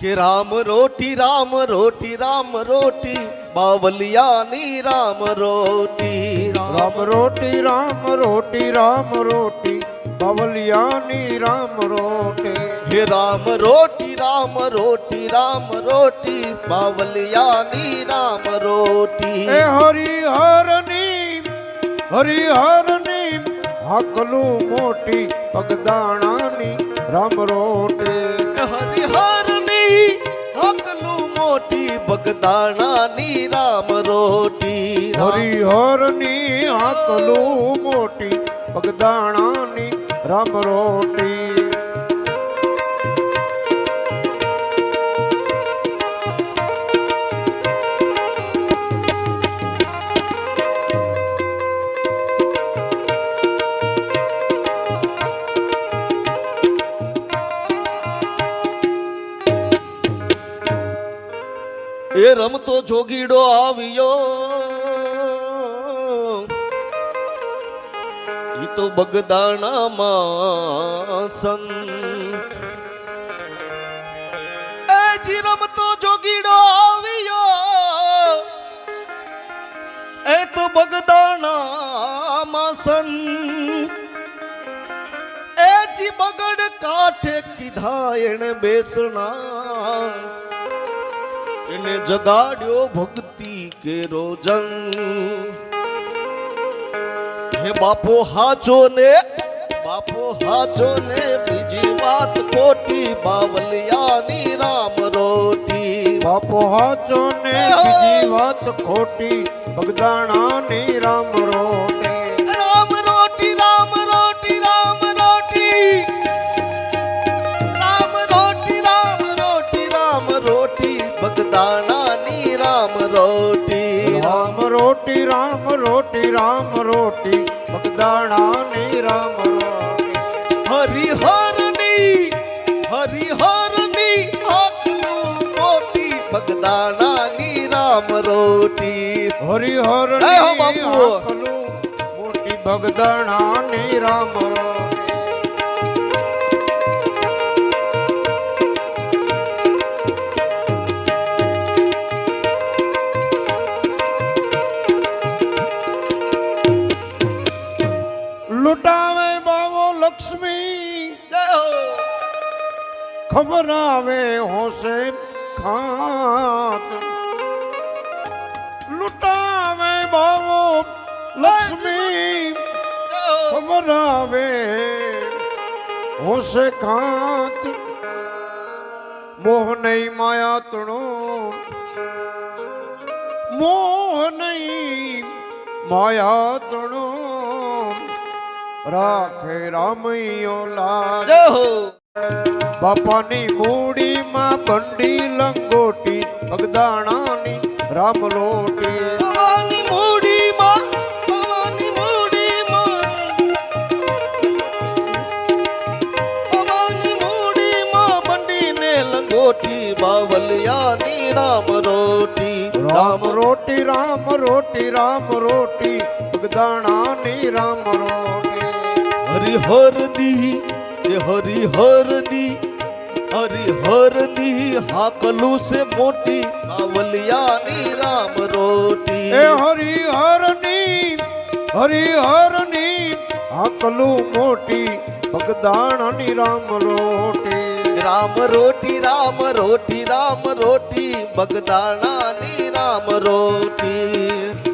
કે રામ રોટી રામ રોટી રામ રોટી બાવલિયાની રામ રોટી રામ રોટી રામ રોટી રામ રોટી બવલિયાની રામ રોટી હે રામ રોટી રામ રોટી રામ રોટી બાવલિયાની રામ રોટી એ હરિહરની હરિહરની હાકલું મોટી પગદાણાની રામ રોટી હરિહરની હકલું મોટી બગદાણાની રામ રોટી. હરિહરની હાકલું મોટી બગદાણાની રામ રોટી. જોગીડો આવ્યો. ઈ તો બગદાણામાં સન. એ જી રમતો જોગીડો આવ્યો. એ તો બગદાણામાં સન. એ જી બગડ કાઠે કીધા એને બેસણા. એને જગાડ્યો ભક્તિ કે રોજન. હે બાપો હાચો ને બાપો હાચો ને બીજી વાત ખોટી બાવલિયાની રામ રોટી. બાપો હાચો ને બીજી વાત ખોટી બગદાણાની રામ રામ રોટી બગદાણાની રામ રોટી હરિહરની હરિહરની રોટી મોટી બગદાણાની રામ રોટી હરિહર જય હો બાપુ. મોટી બગદાણાની રામ રોટી લૂંટાવે બાવો લક્ષ્મી. ખબર આવે હોશે ખાત. લૂંટાવે બાવો લક્ષ્મી. ખબર આવે હોશે ખાત. મોહ નહીં માયા તણો. મોહ નહીં માયા તણો. રાખે રામૈયો લાજ બાપાની મૂડીમાં બંડી લંગોટી અગદાણાની રામ લોટી ભવાની મૂડીમાં ભવાની મૂડીમાં. ભવાની મૂડીમાં બંડીને લંગોટી બાવલિયાની રામ રોટી રામ રોટી રામ રોટી રામ રોટી અગદાણાની રામ હરિહર દી એ હરિહરની હરિહરની હાકલું સે મોટી બાવલિયાની રામ રોટી. એ હરિહરની હરિહરની આકલું મોટી બગદાણાની રામ રોટી. રામ રોટી રામ રોટી રામ રોટી બગદાણાની રામ રોટી.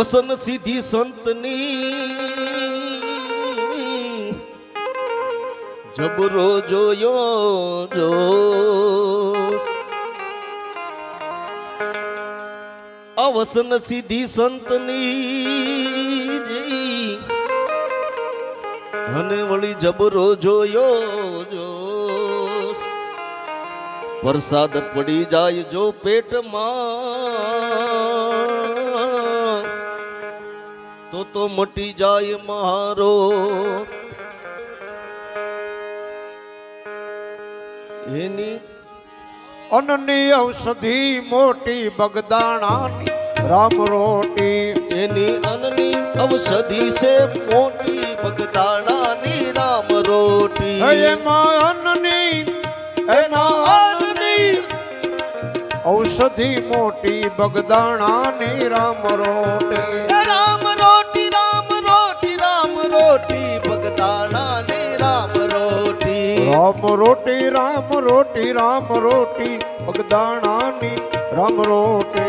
વસન સીધી સંતની. જબરો જોયો જો અવસન સીધી સંતની અને વળી જબરો જોયો જો વરસાદ પડી જાય જો પેટમાં. તો તો મટી જાય મારો. એની અનની ઔષધિ મોટી બગદાણાની રામ રોટી. એની અનની ઔષધિ છે મોટી બગદાણાની રામ રોટી. એમાં અન્નની એના અનની ઔષધિ મોટી બગદાણાની રામ રોટી. રોટી રામ રોટી રામ રોટી ભગદાણાની રામ રોટી.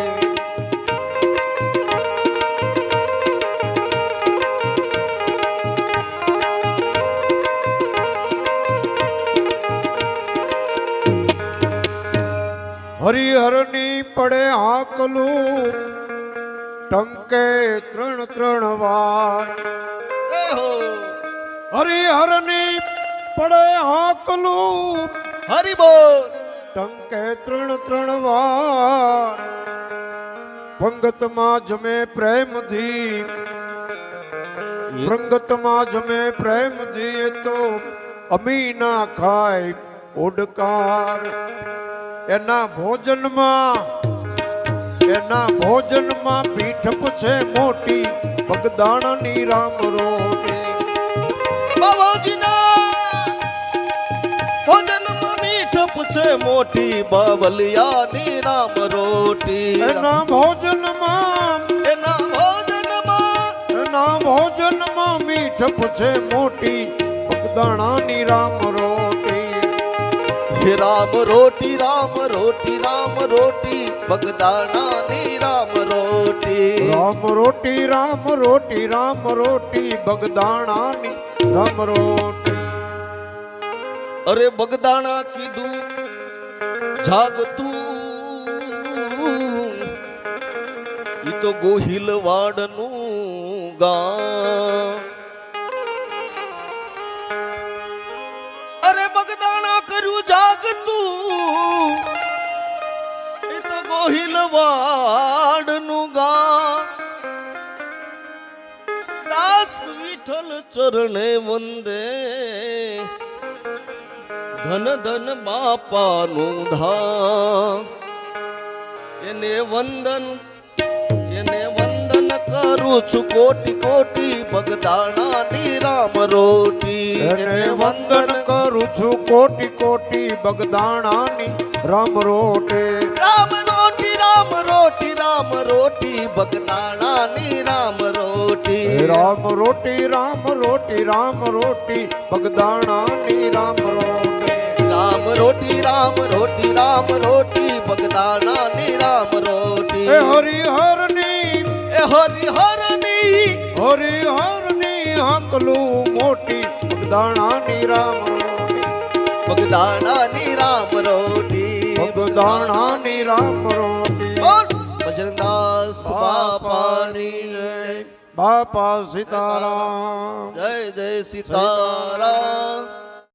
હરિહરની પડે આકલું ટંકે ત્રણ ત્રણ વાર. હરિહરની પડે આકલું હરિ બોલ. ટંકે ત્રણ ત્રણ વાર પંગતમાં જમે પ્રેમથી. રંગતમાં જમે પ્રેમથી એ તો અમીના ખાય ઓડકાર. એના ભોજનમાં એના ભોજનમાં પીઠ છે મોટી ભગદાણની રામ રોટી મોટી બાવલિયાની નામ રોટી. એના ભોજનમાં એના ભોજનમાં. એના ભોજનમાં મીઠ પૂછે મોટી ભગદાણાની રામ રોટી. હે રામ રોટી રામ રોટી રામ રોટી ભગદાણાની રામ રોટી. રામ રોટી રામ રોટી રામ રોટી ભગદાણાની રામ રોટી. અરે બગદાણા કીધું જાગતું ઈ તો ગોહિલવાડનું ગામ. અરે બગદાણા કર્યું જાગતું એ તો ગોહિલ વાડનું ગામ. દાસ વિઠ્ઠલ ચરણે વંદે. ધન ધન બાપાનું ધામ. એને વંદન એને વંદન કરું છું કોટી કોટી બગદાણાની રામ રોટી. એને વંદન કરું છું કોટી કોટી બગદાણાની રામ રોટી. રામ રોટી રામ રોટી રામ રોટી બગદાણાની રામ રોટી. રામ રોટી રામ રોટી રામ રોટી બગદાણાની રામ રોટી. રામ રોટી રામ રોટી રામ રોટી બગદાણાની રામ રોટી. હે હરિહરની એ હરી હરની હકલું મોટી બગદાણાની રામ રોટી. બગદાણાની રામ રોટી બગદાણાની રામ રોટી. બજરંગદાસ બાપાની જય બાપા સીતારામ. જય જય સીતારામ.